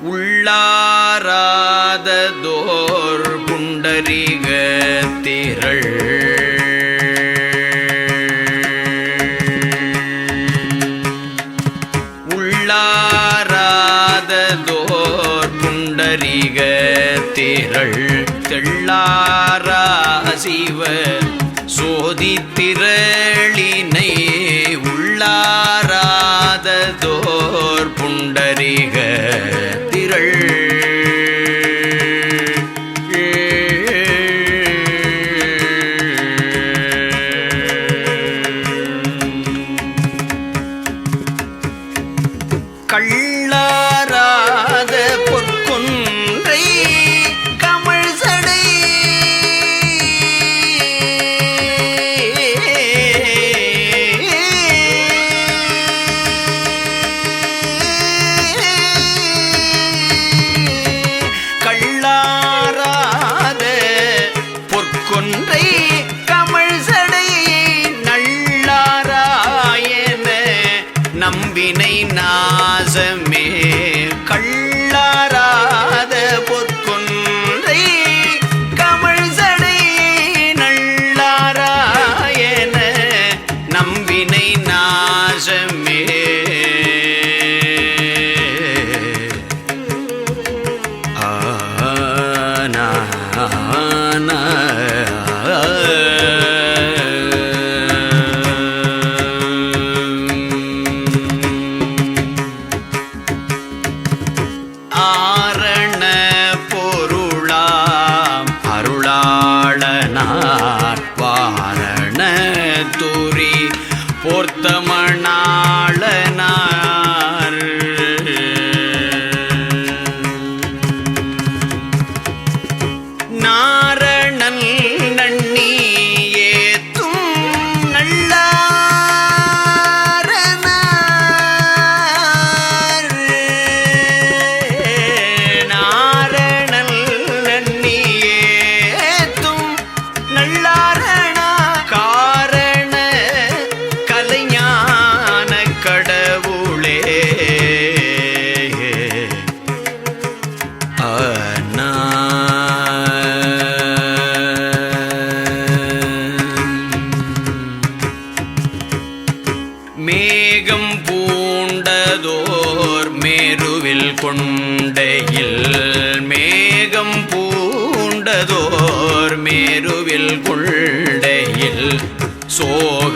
உள்ளாராததோர் புண்டரீக திரள். உள்ளாராததோர் புண்டரீக திரள். தெள்ளாரா சிவ சோதி திரள்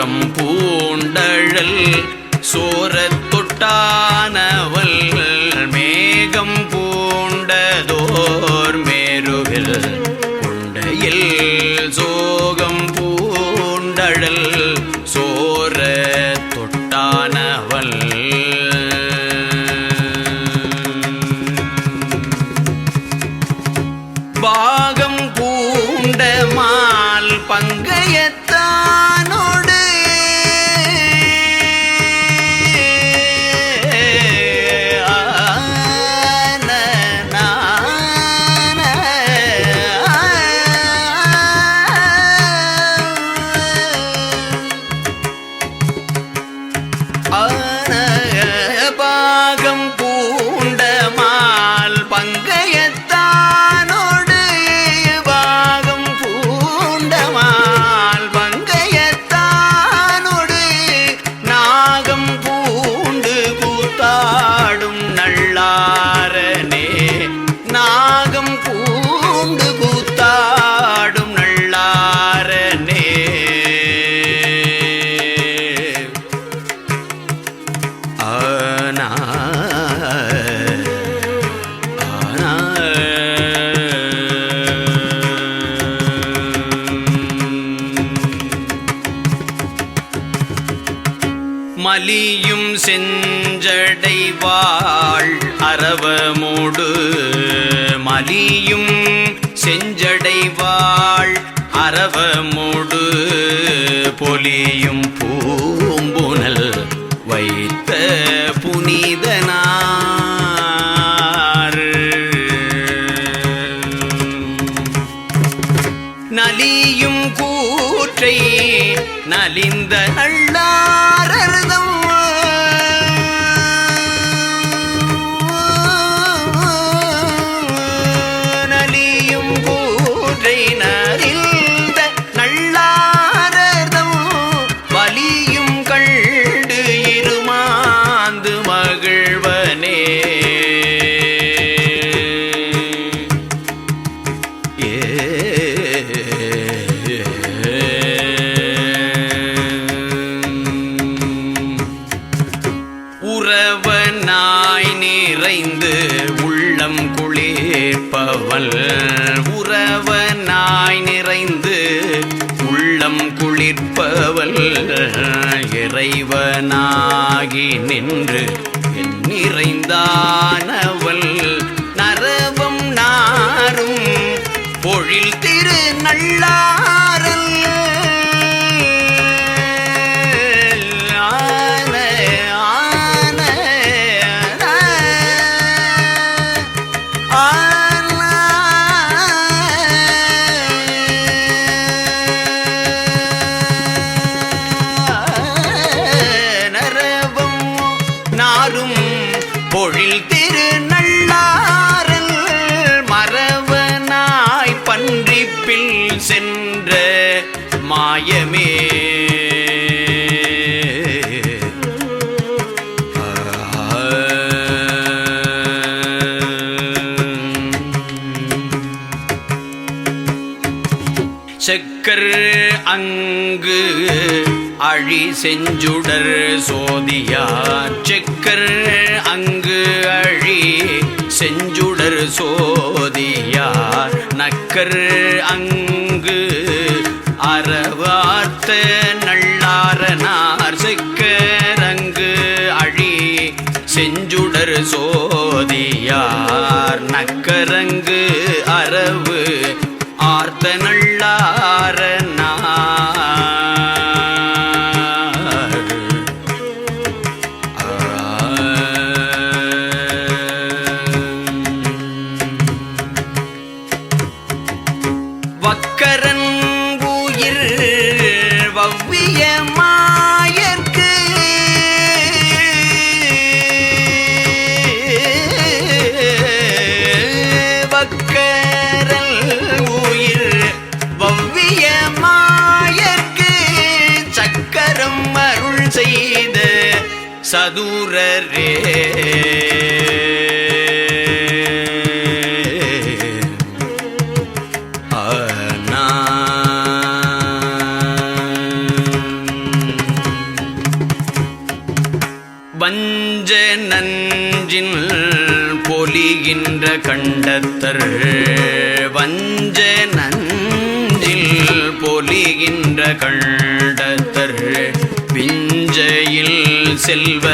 அங்கம் பூண்டழல் சோரத் தொட்டானவல் மேகம் பூ அலியும் செஞ்சடைவாள் அரவமோடு. மலியும் செஞ்சடைவாள் அரவமோடு. பொலியும் செஞ்சுடர் சோதியார் செக்கர் அங்கு அழி செஞ்சுடர் சோதியார் நக்கர் அங்கு அறவார்த்த நள்ளாரனார் செக்கரங்கு அழி செஞ்சுடர் சோதியார் நக்கரங்கு அரவு ஆர்த்த சதுரரே. வஞ்ச நஞ்சின் பொலிகின்ற கண்டத்தர். வஞ்ச நஞ்சில் பொலிகின்ற கண் செல்வ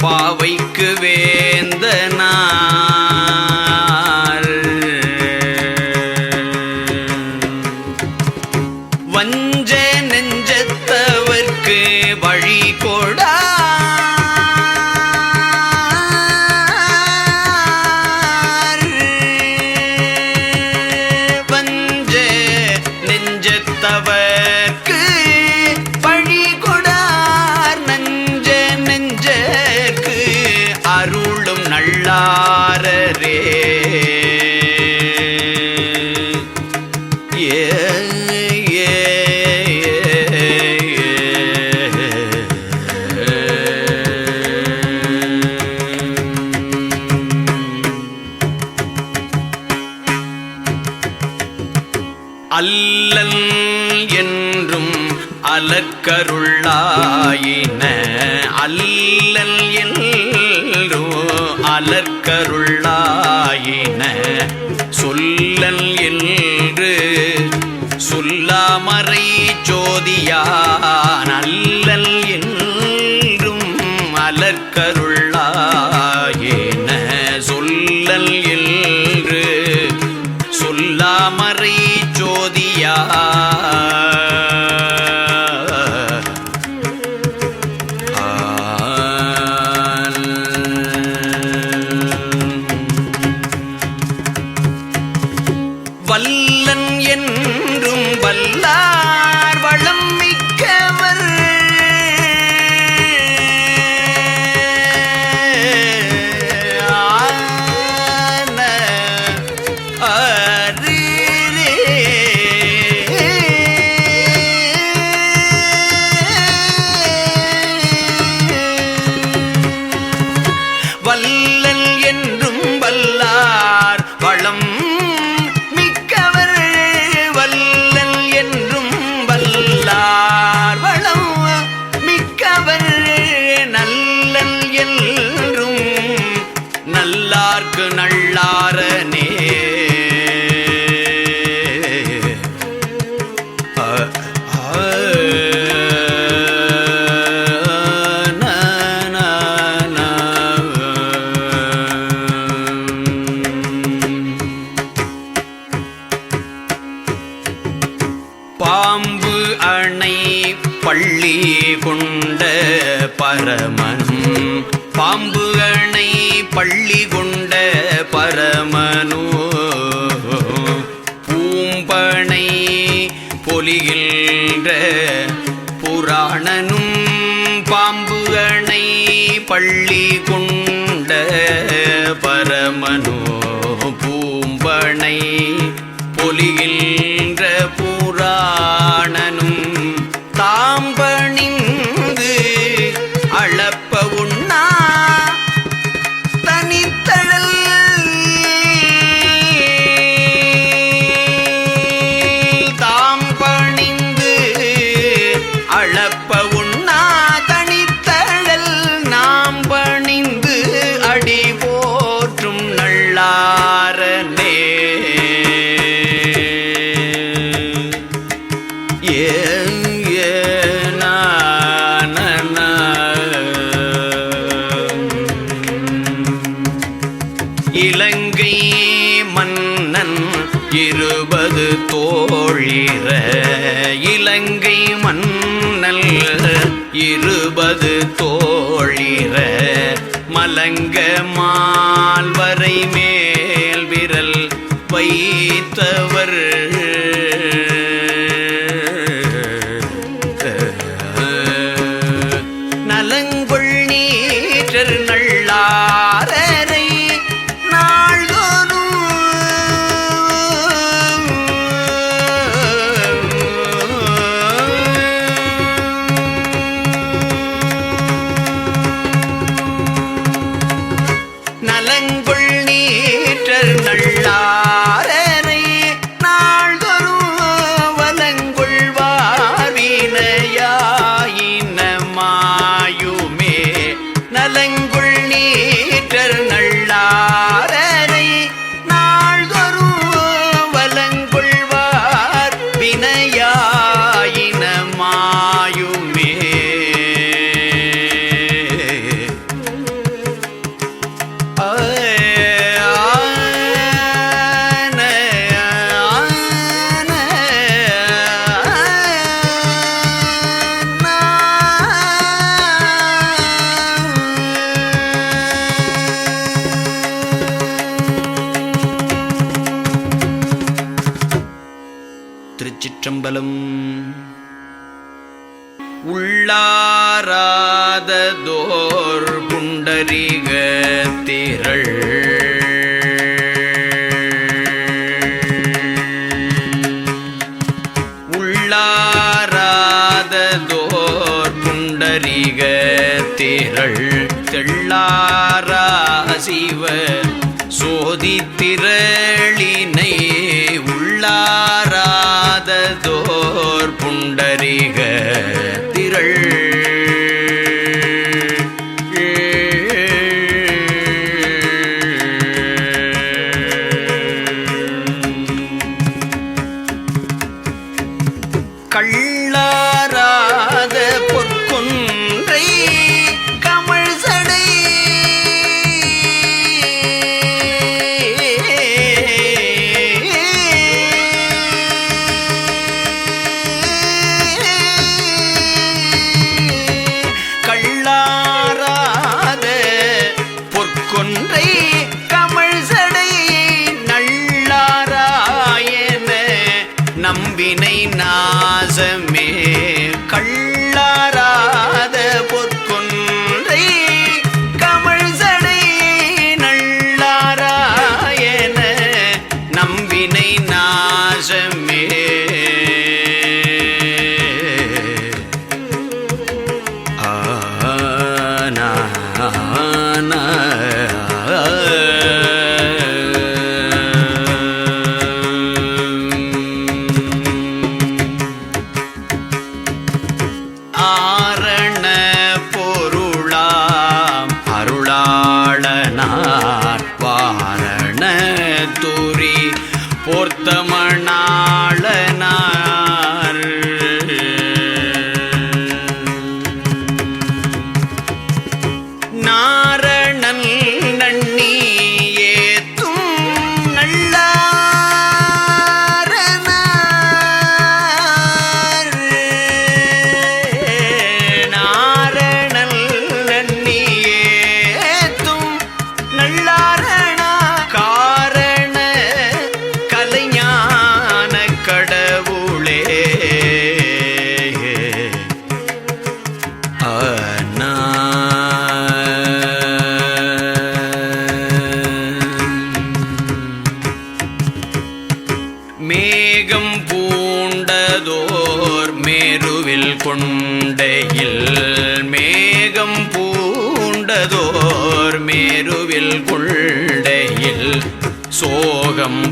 பாவைக்கு வேந்தனா. ஐயா என்ற பொலிகின்ற புராணனும் பாம்பு அணை பள்ளி கொண்ட பரமனோ பூம்பனை பொலிகில் இலங்கை மன்னன் இருபது தோழிர இலங்கை மன்னல் இருபது தோழிர மலங்க மால்வரை மே உள்ளாராததோர் புண்டரீக திரள்.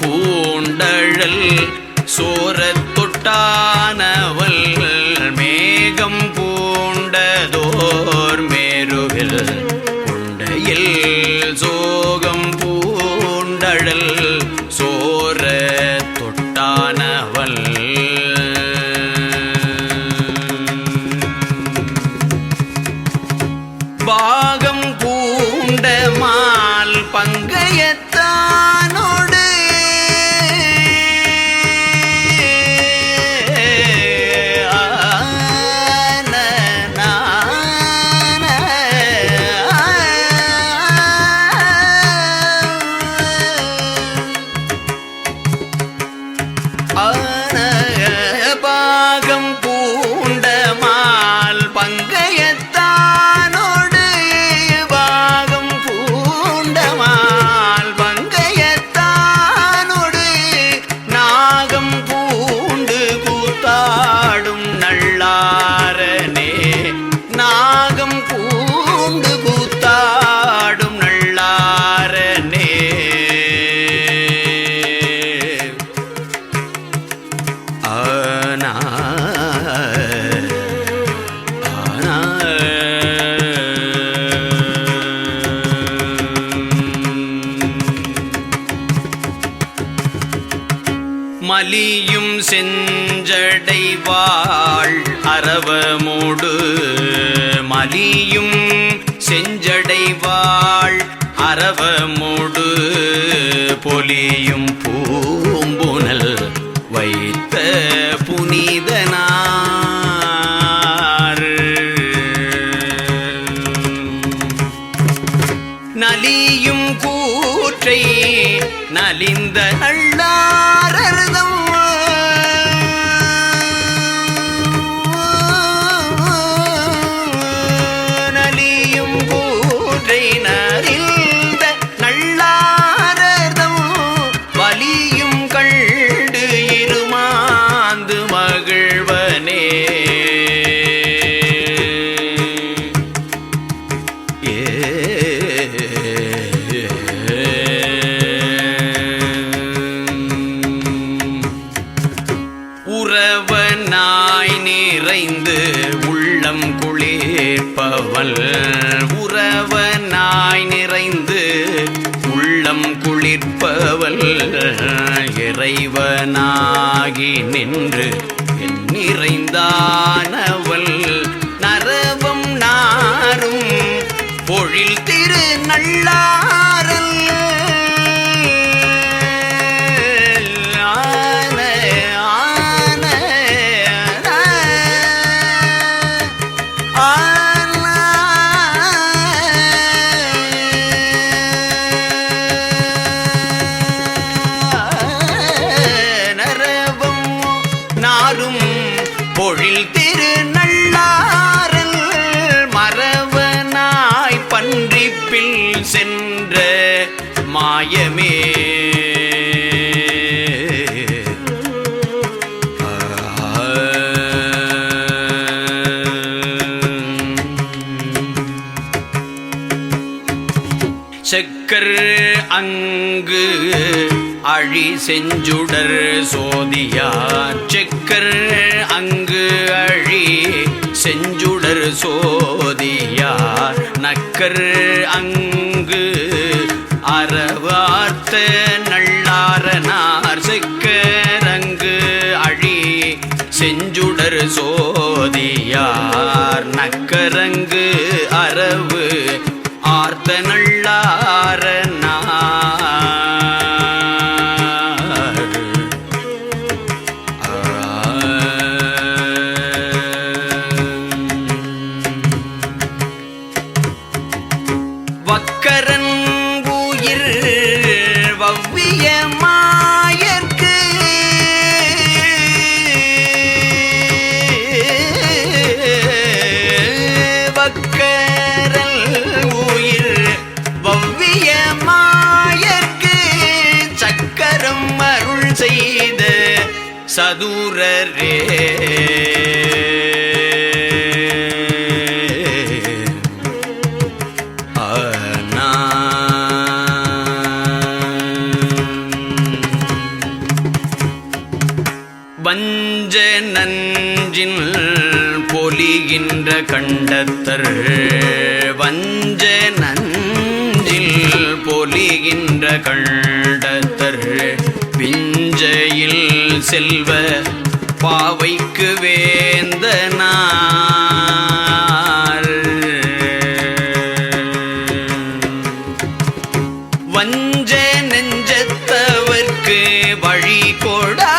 பூண்டழல் சோரத் தொட்டானவள் மேகம் பூண்டதோர் மேருவில். மலியும் செஞ்சடைவாள் அரவமோடு. மலியும் செஞ்சடைவாள் அரவமோடு. பொலியும் பூம்புனல் வைத்த புனித அழிசெஞ்சுடர் அங்கு அழி செஞ்சுடர் சோதியார் செக்கர் அங்கு அழி செஞ்சுடர் சோதியார் நக்கர் அங்கு அறவார்த்த நள்ளாரனார் செக்கர் அங்கு அழி செஞ்சுடர் சோதியார் நக்கரங்கு அரவு ஆர்த்தனள் சதுரரே. வஞ்ச நஞ்சின் பொலிகின்ற கண்டத்தர். வஞ்ச நஞ்சில் பொலிகின்ற கண் செல்வ பாவைக்கு வேந்தனார். வஞ்ச நெஞ்சத்தவர்க்கு வழி கொடா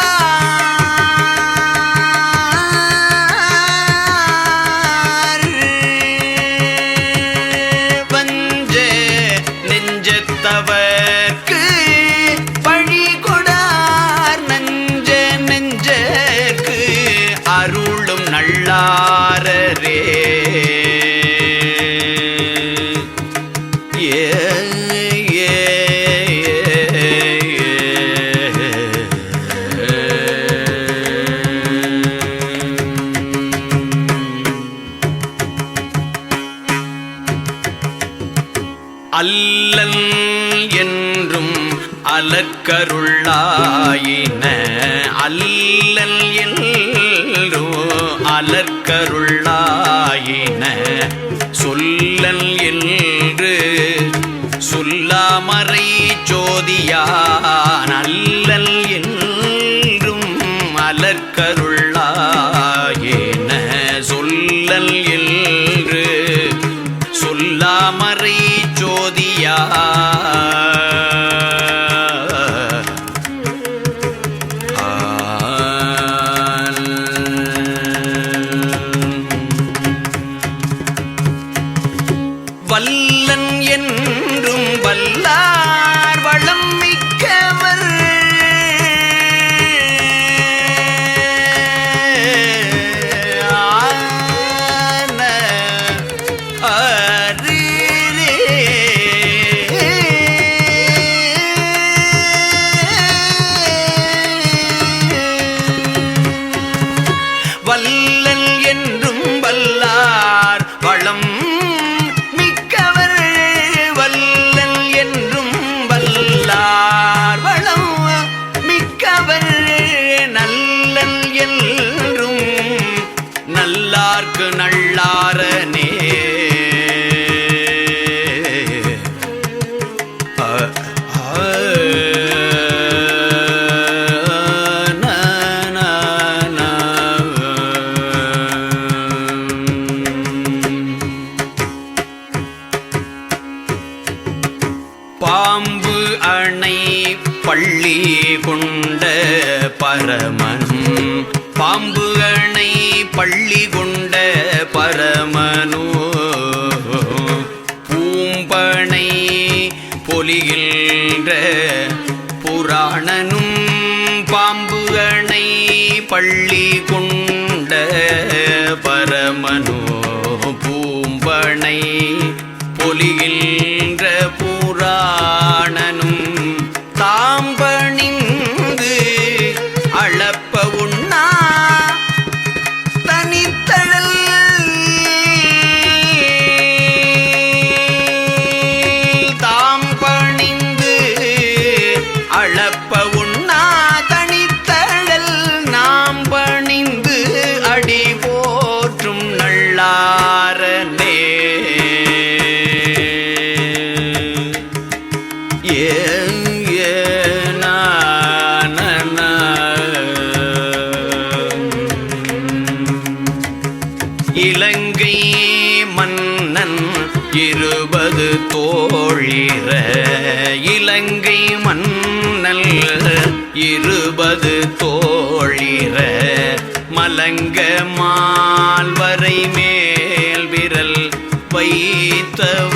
வல்லன் என்றும் வல்லார் வளம் பொலிகின்ற புராணனும் பாம்பு அணை பள்ளி கொண்ட பரமனோ பூம்பனை பொலியில் தனது தோழிர இலங்கை மன்னல் இருபது தோழிர மலங்க மால்வரை மேல் விரல் வைத்தவர்